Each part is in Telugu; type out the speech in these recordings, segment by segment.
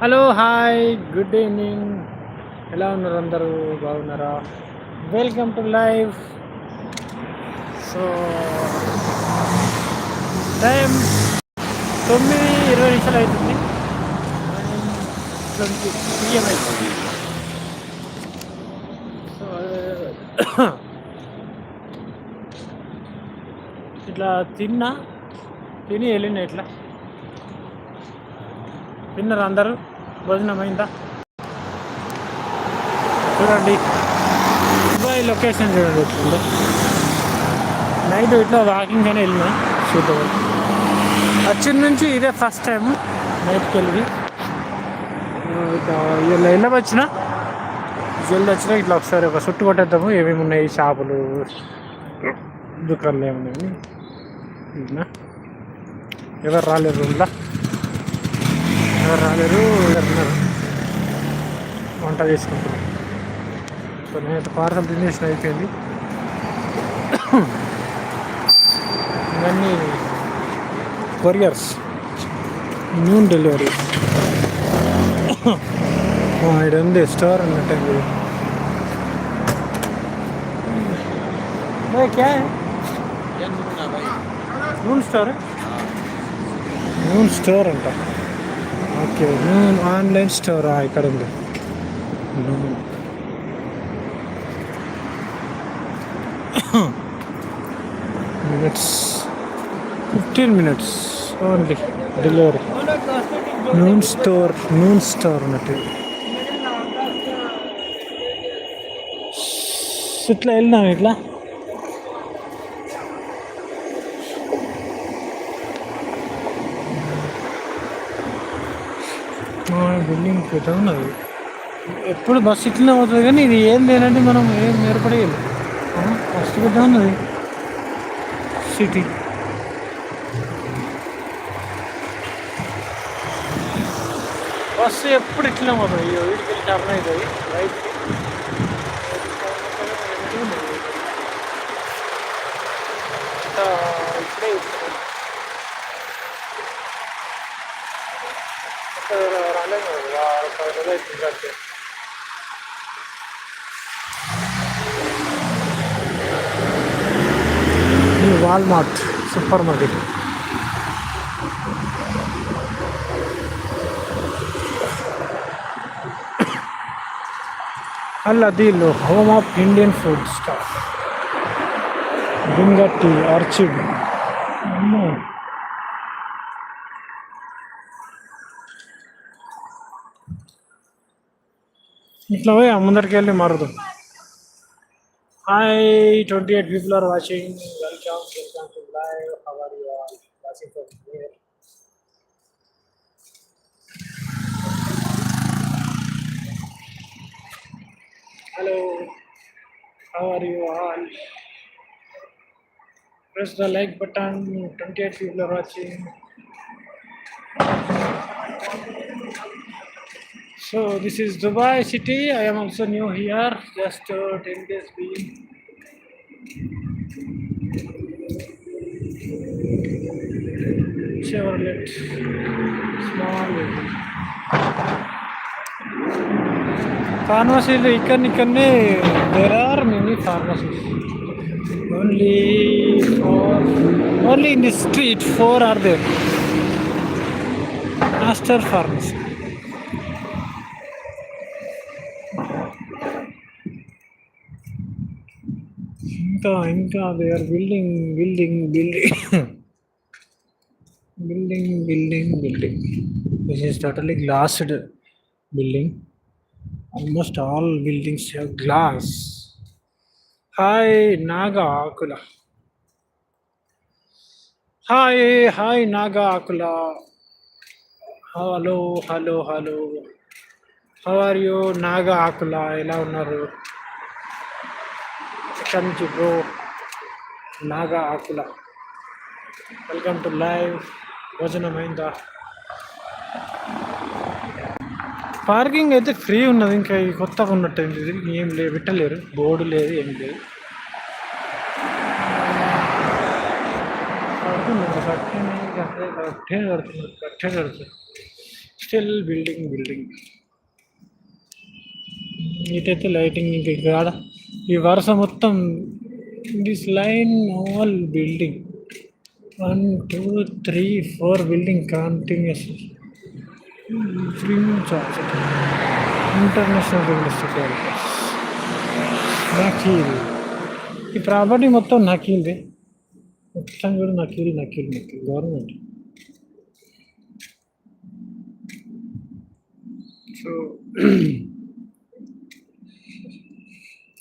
హలో హాయ్ గుడ్ ఈవినింగ్ ఎలా ఉన్నారు అందరూ? బాగున్నారా? Welcome to live so time తొమ్మిది ఇరవై నిమిషాలు అవుతుంది. ట్వంటీ పిఎం అవుతుంది. సో ఇట్లా తిన్నా తిని వెళ్ళిన ఇట్లా. తిన్నారు అందరూ? భోజనం అయిందా చూడండి. దుబాయ్ లొకేషన్ చూడండి ఇప్పుడు నైట్ ఇట్లా వాకింగ్ అని వెళ్ళినా సూపర్ వచ్చిన నుంచి ఇదే ఫస్ట్ టైం నైట్కి వెళ్ళి ఇలా వచ్చిన? జల్ది వచ్చినా ఇట్లా ఒకసారి ఒక చుట్టు కొట్టేద్దాము ఏమేమి ఉన్నాయి షాపులు దుకాణాలు ఏమున్నాయి ఎవరు రాలేరు రూమ్లో ఎవరు రాలేరు ఉన్నారు వంట చేసుకుంటున్నాం. సో నేనైతే పార్సల్ తినేసిన అయిపోయింది. ఇవన్నీ కొరియర్స్. న్యూన్ డెలివరీ. ఇక్కడ ఉంది స్టోర్ ఉన్నట్టు okay noon store? Noon store అంట. ஓகே நான் ಆನ್ಲೈನ್ ಸ್ಟೋರ್ ಆ ಕಡೆ ಇದೆ minutes fifteen minutes only delivery noon store noon store ಅನ್ನಟ್ಟು ಸುತ್ತಲ ಎಲ್ಲಿ ನಾವು ಇಡ್ಲಾ బిల్డింగ్ పెద్ద ఉన్నది. ఎప్పుడు బస్సు ఇట్లనే అవుతుంది కానీ ఇది ఏం లేనంటే మనం ఏం ఏర్పడేయాలి. ఫస్ట్ పెద్ద ఉన్నది. సిటీ బస్సు ఎప్పుడు ఇట్లనే పోతుంది. అయ్యో వీటికి టర్న్ అవుతుంది రైట్ ವಾಲ್ಮಾರ್ಟ್ ಸೂಪರ್ ಮಾರ್ಕೆಟ್ ಅಲ್ಲ ದಿಲ್ home of Indian food star ಬುಂಗ tea orchid ఇట్లా పోయి ముందరికి వెళ్ళి మారుదాం hi twenty eight people are watching welcome welcome to live how are you all watching from here hello how are you all press the like button 28 people are watching So this is Dubai city. I am also new here, just uh, 10 days being. Chevrolet, small. Pharmacy, you can, there are many pharmacies. Only four, only in the street, four are there. Master pharmacy. ఇంకా ఇంకా they are building building building building building building this is totally glassed building almost all buildings have glass hi Naga Akula hi hi Naga Akula hello hello hello how are you Naga Akula ఎలా ఉన్నారు ఎక్కడి నుంచి bro Naga Akula welcome to live భోజనం అయిందా పార్కింగ్ అయితే ఫ్రీ ఉన్నది ఇంకా ఇది కొత్తగా ఉన్నట్టు ఇది ఏం లేదు పెట్టలేరు బోర్డు లేదు ఏం లేదు. కట్టే స్టిల్ బిల్డింగ్ బిల్డింగ్ ఇటైతే లైటింగ్ ఇంక ఇక్కడ ఈ వరుస మొత్తం this line all building one two three four building continues premium charge international real estate Nakheel ఈ ప్రాపర్టీ మొత్తం నకీల్ది మొత్తం కూడా Nakheel Nakheel Nakheel government. So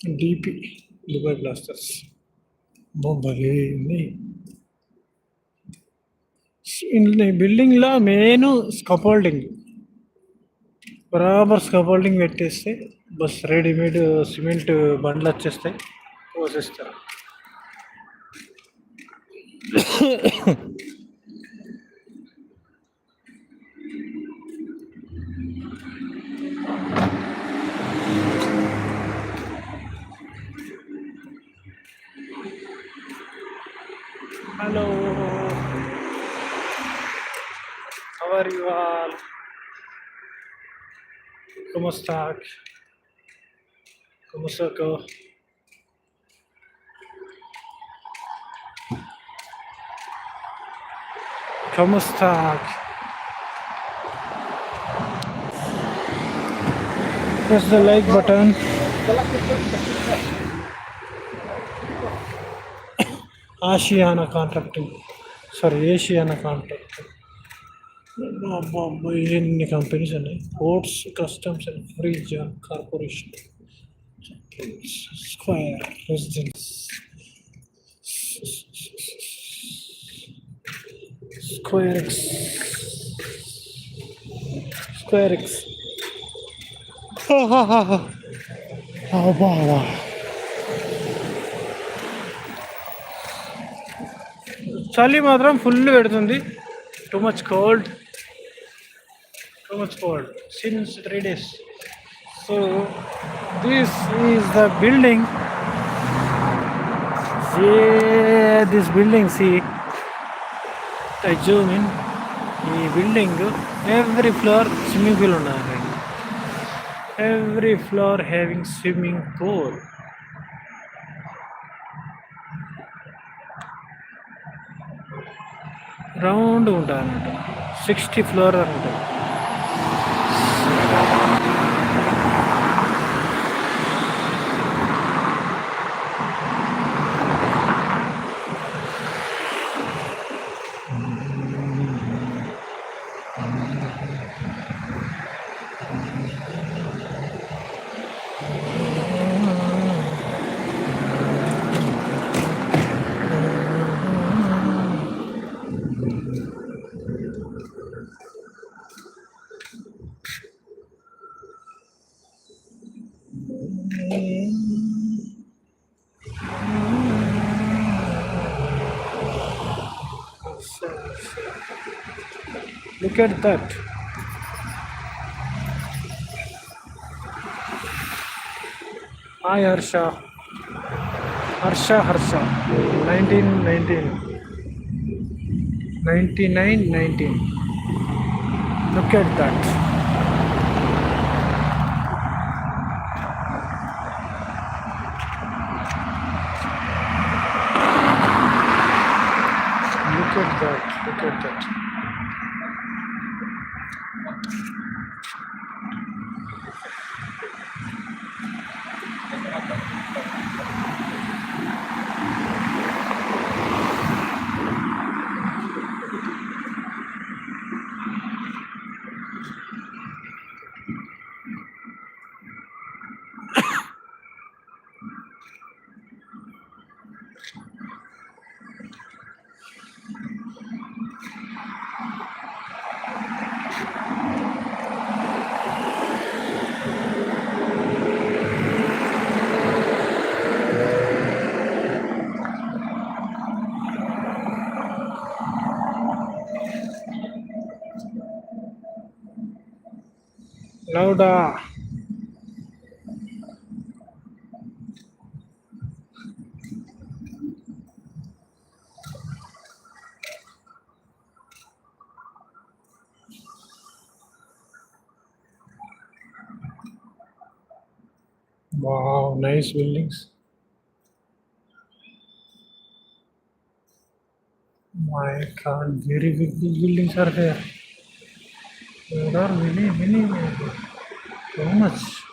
DP Dubai blasters ఉంది బిల్డింగ్లో మెయిన్ స్కపోల్డింగ్ బరాబర్ స్కపోల్డింగ్ పెట్టేస్తే బస్ రెడీమేడ్ సిమెంట్ బండ్లు వచ్చేస్తాయి. పోసేస్తారు. How are you all? ¿Cómo estás? ¿Cómo se go? ¿Cómo estás? Press the like button. Ashiana contracting. Sorry, Asiana contracting. ఎన్ని కంపెనీస్ ఉన్నాయి? Ports customs and free zone corporation square residence square X square X అబ్బా చలి మాత్రం ఫుల్ పెడుతుంది. Too much cold too much cold since three days so this is the building this building see I zoom in ఈ building every floor swimming pool ఉన్నది every floor having swimming pool round ఉంటుంది అన్నమాట సిక్స్టీ ఫ్లోర్ అని ఉంటుంది Look at that. Hi Harsha. Harsha Harsha. 1919. 99 19. Look at that. Look at that. Look at that. নওডা Wow, nice buildings. My God, very big buildings are there. there many, many, so much.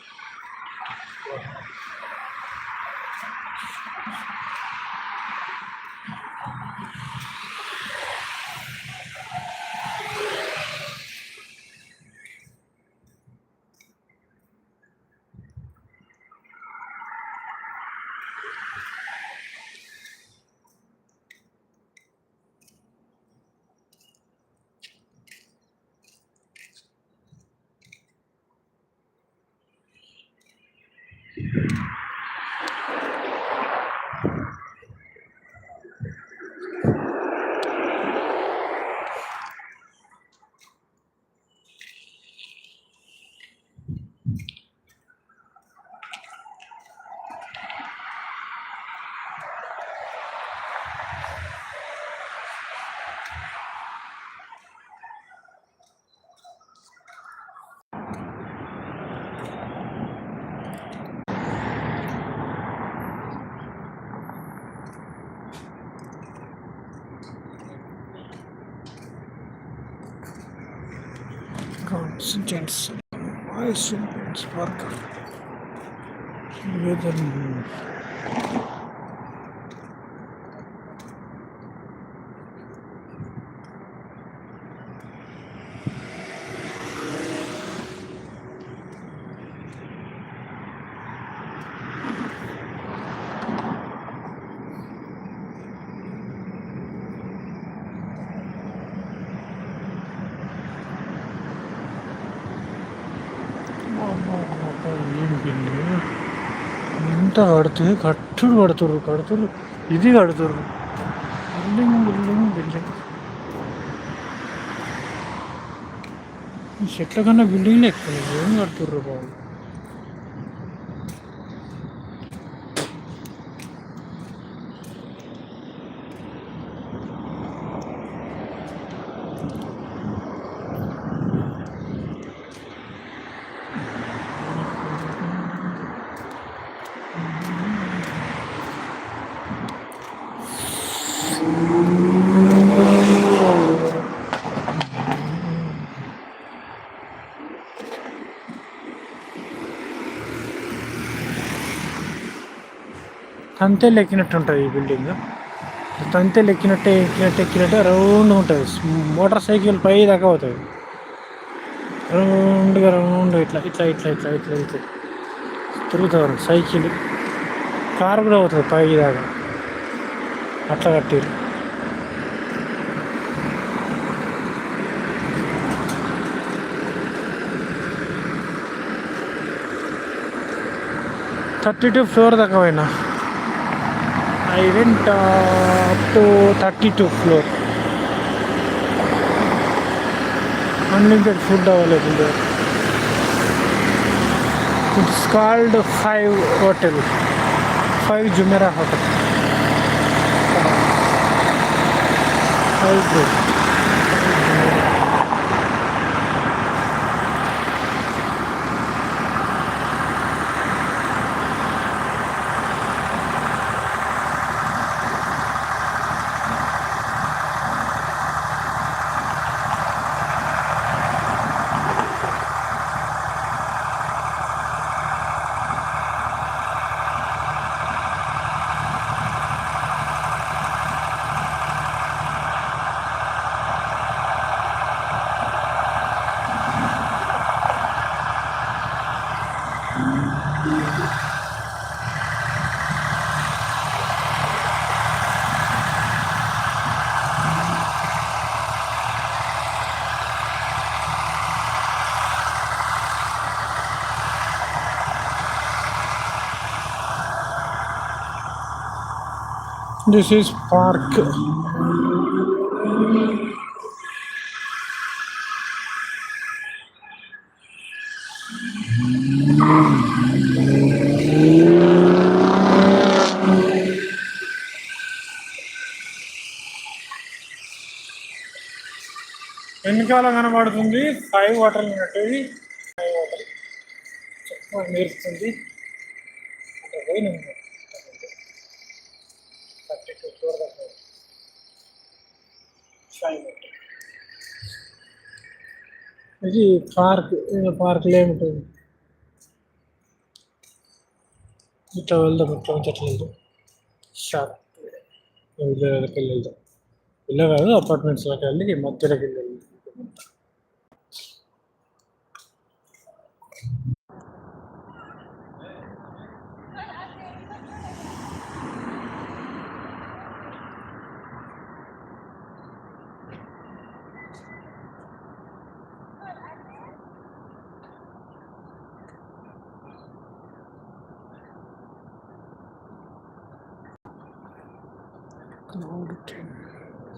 constants voice and sparkle. Rhythm. എന്താ അടുത്ത് കടത്തൂർ കടത്തൂർ കടത്തൂർ ഇത് കടത്തൂർ ബിൽഡിങ്ങും ബിൽഡിങ്ങും ബിൽഡിങ് സെറ്റൊക്കെ ബിൽഡിങ്ങിലേക്ക് കടത്തൂർ പോകും తంతెలు ఎక్కినట్టు ఉంటుంది ఈ బిల్డింగ్. తంతెలు ఎక్కినట్టే ఎక్కినట్టు ఎక్కినట్టే రౌండ్ ఉంటుంది. మోటార్ సైకిల్ పై దాకా అవుతుంది రౌండ్గా రౌండ్ ఇట్లా ఇట్లా ఇట్లా ఇట్లా ఇట్లా ఇట్లా. తిరుగుతారు. సైకిల్ కారు కూడా పోతుంది పై దాకా. అట్లా కట్టారు థర్టీ టూ ఫ్లోర్ దాకా పోయినా. I went uh, up to 32 floor. Unlimited food available there. It's called Five Hotel. Five Jumeirah Hotel. Five Group. This is park వెనకాల కనబడుతుంది ఫైవ్ వాటర్ ఉన్నట్టు ఫైవ్ వాటర్. చెప్ప నేర్పుతుంది ఇది పార్క్ పార్క్లో ఏముంటుంది? ఇట్లా వెళ్దాం ఇట్లా చెట్లు వెళ్దాం. షాప్ ఇళ్ళకి వెళ్ళి వెళ్దాం. ఇల్లు కాదు అపార్ట్మెంట్స్లోకి వెళ్ళి మధ్యలోకి వెళ్ళి.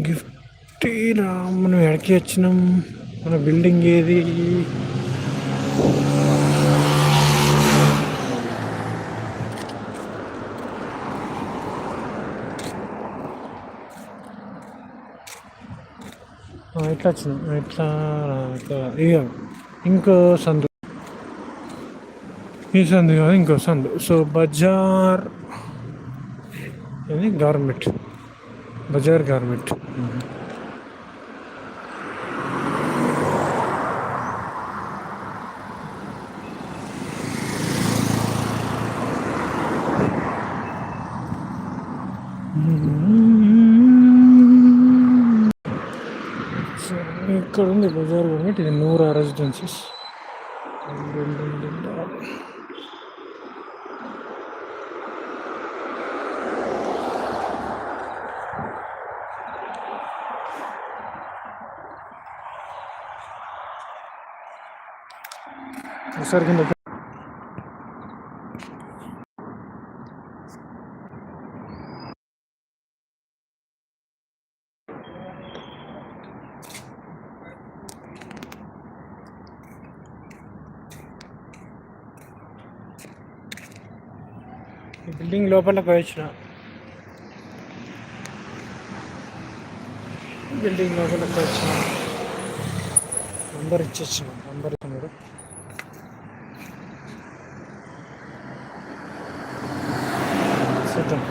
గిఫ్ట్ రా మనం ఎక్కడికి వచ్చినాం? మన బిల్డింగ్ ఏది ఆ, ఇట్లా వచ్చినాం ఇట్లా ఇట్లా ఇక ఇంకో సందు. ఈ సందు కాదు ఇంకో సందు. సో బజార్ ఇది గార్మెంట్ బజార్ గార్మెంట్ ఇక్కడ ఉంది బజార్ గార్మెంట్ ఇది నూరా రెసిడెన్సీస్ ఒకసారి కింద బిల్డింగ్ లోపల వచ్చిన బిల్డింగ్ లోపల వచ్చిన నంబర్ ఇచ్చేసిన. నంబర్ ఇచ్చినాడు చూద్దాం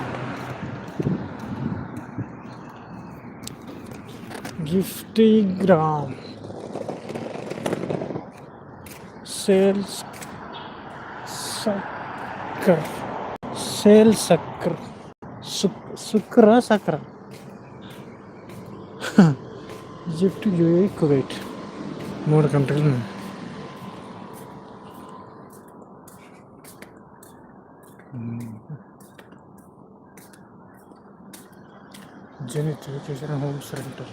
గిఫ్టీ గ్రామ్. Sales sucker. Sale sucker సుక్ సుక్ర సక్ర Egypt UA Kuwait మూడు కంట్రీలు ఉన్నాయి జెనిట్ ఎడ్యుకేషన్ హోమ్ సెంటర్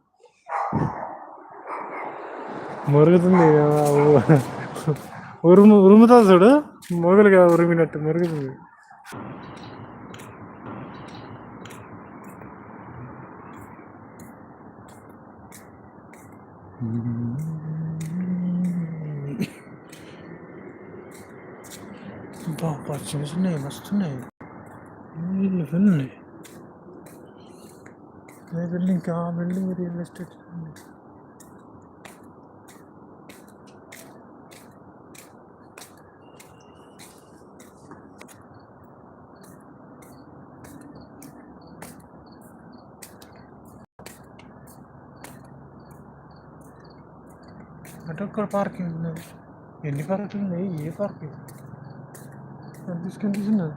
ఊ- ఉరుము ఉరుముతా చూడు. మొగలుగా ఉరిమినట్టు మురుగుతుంది. బాబా చిన్న చిన్నవి మస్తున్నాయి. ఇల్లు ఉన్నాయి. బిల్డింగ్ ఆ బిల్డింగ్ రియల్ ఎస్టేట్ टक्कर पार्किंग नहीं ये पार्किंग नहीं ये पार्किंग और दिस कंडीशनर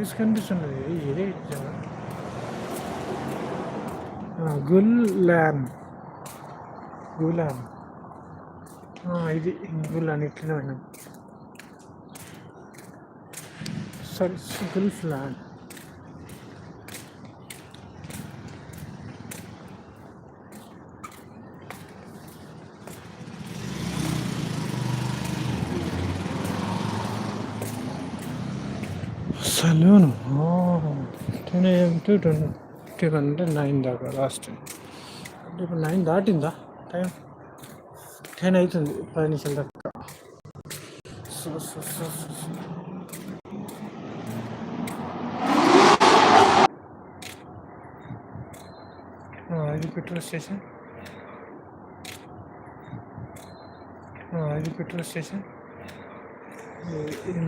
this condition. గుల్లాన్ గులాన్ ఇది గులాన్ ఇట్లనే ఉన్నాం సారీ గుల్ఫ్లాన్ Saloon. Oh, 10 a.m. to 10. Fifteen అంటే నైన్ దాకా లాస్ట్ అంటే ఇప్పుడు నైన్ దాటిందా టైం టెన్ అవుతుంది పది నిమిషాల దాకా సో సో సో సో ఇది పెట్రోల్ స్టేషన్ ఇది పెట్రోల్ స్టేషన్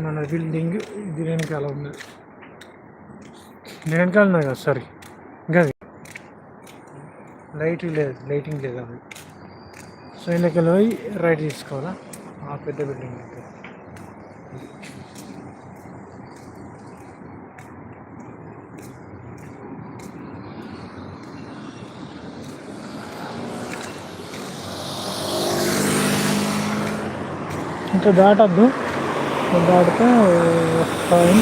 మన బిల్డింగ్ ఇది వెనకాల ఉన్నది నేను వెనకాల ఉన్నాయి కదా సారీ ఇంకా లైట్ లేదు లైటింగ్ లేదు అది. సో ఇందులోకి పోయి రైట్ తీసుకోవాలా? ఆ పెద్ద బిల్డింగ్ దగ్గర ఇంకా దాటద్దు. దాటితే fine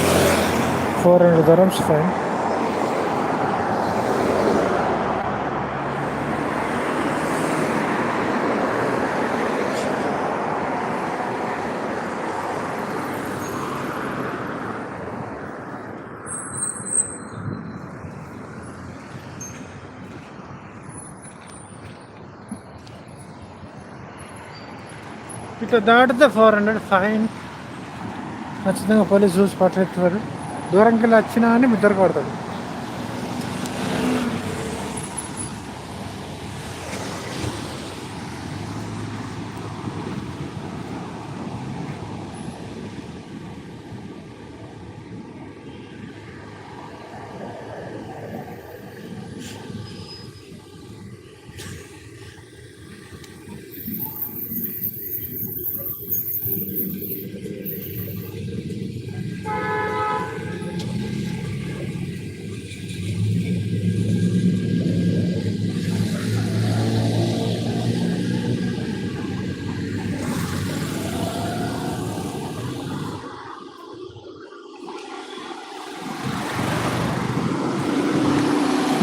four hundred dirhams fine ఇట్లా దాటితే ఫోర్ హండ్రెడ్ ఫైన్ ఖచ్చితంగా పోలీసు చూసి పట్టెత్తారు దూరంకి వెళ్ళి వచ్చినా అని ముద్దరు కొడతాడు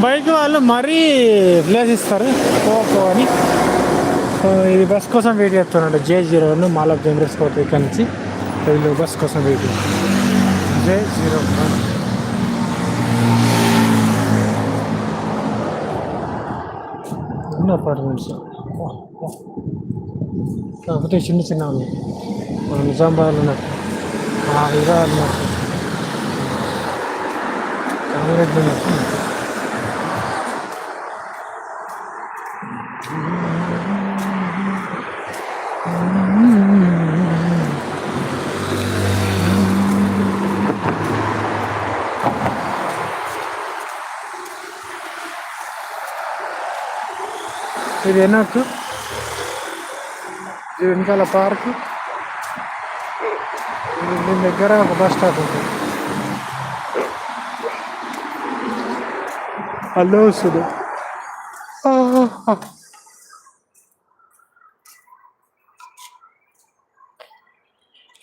బైక్ వాళ్ళు మరీ ప్లేస్ ఇస్తారు. పోకో అని. సో ఇది బస్ కోసం వెయిట్ చేస్తున్నాడు. J zero one mall of generals కోట ఇక్కడ నుంచి. వీళ్ళు బస్ కోసం wait J zero one apartments కాకపోతే చిన్న చిన్న ఉన్నాయి. మన నిజామాబాద్ ఉన్నట్టు హైదరాబాద్ ఉన్నట్టు కామరెడ్డి ఉన్నట్టు ఇది ఇది వెనకాల పార్క్. దీని దగ్గర ఒక బస్ స్టాప్ ఉంటుంది హలో వస్తుంది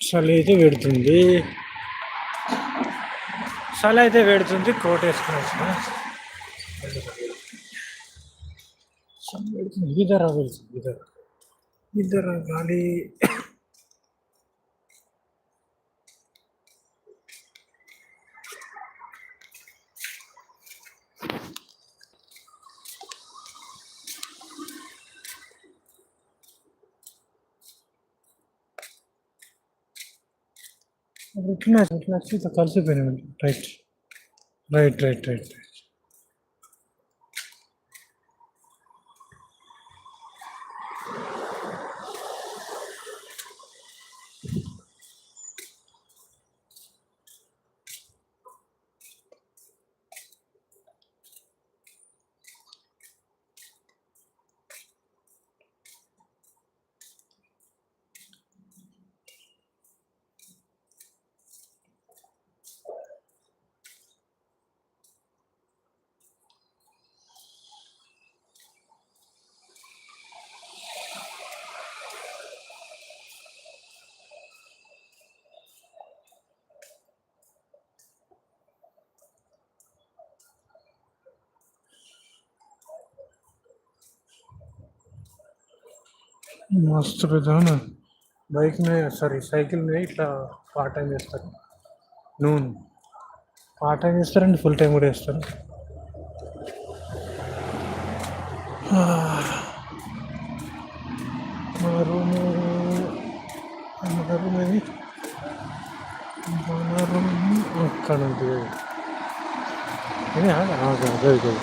చలి అయితే పెడుతుంది. చలి అయితే పెడుతుంది కోట్ వేసుకుని వచ్చిన. ಇದರ कल से पहले right right right right right మస్తు పెద్ద బైక్ మీద సారీ సైకిల్ మీద ఇట్లా పార్ట్ టైం చేస్తారు నూనె పార్ట్ టైం చేస్తారండి ఫుల్ టైం కూడా చేస్తారు ఆ. మన రూము మన రూమ్ ఏది మన రూమ్ అక్కడ ఉంది ఇది అదే అదే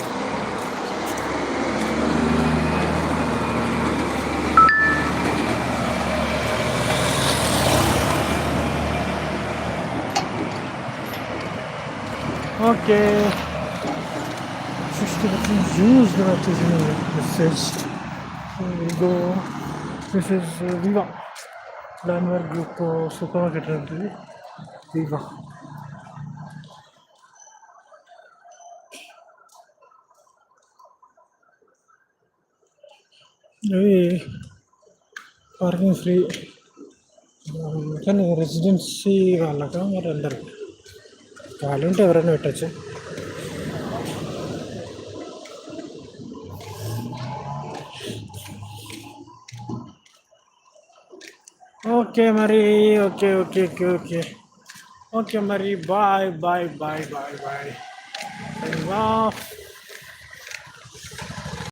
అదే Okay. 50% used that is in the message. So we'll go. This is uh, Viva. Landmark Group uh, supermarket ఉంటుంది Viva. ఇవి పార్కింగ్ ఫ్రీ కానీ రెసిడెన్సీ వాళ్ళక మరి అందరికి ఖాళీ ఉంటే ఎవరైనా పెట్టచ్చు ఓకే మరి okay okay okay okay okay మరి bye bye bye bye bye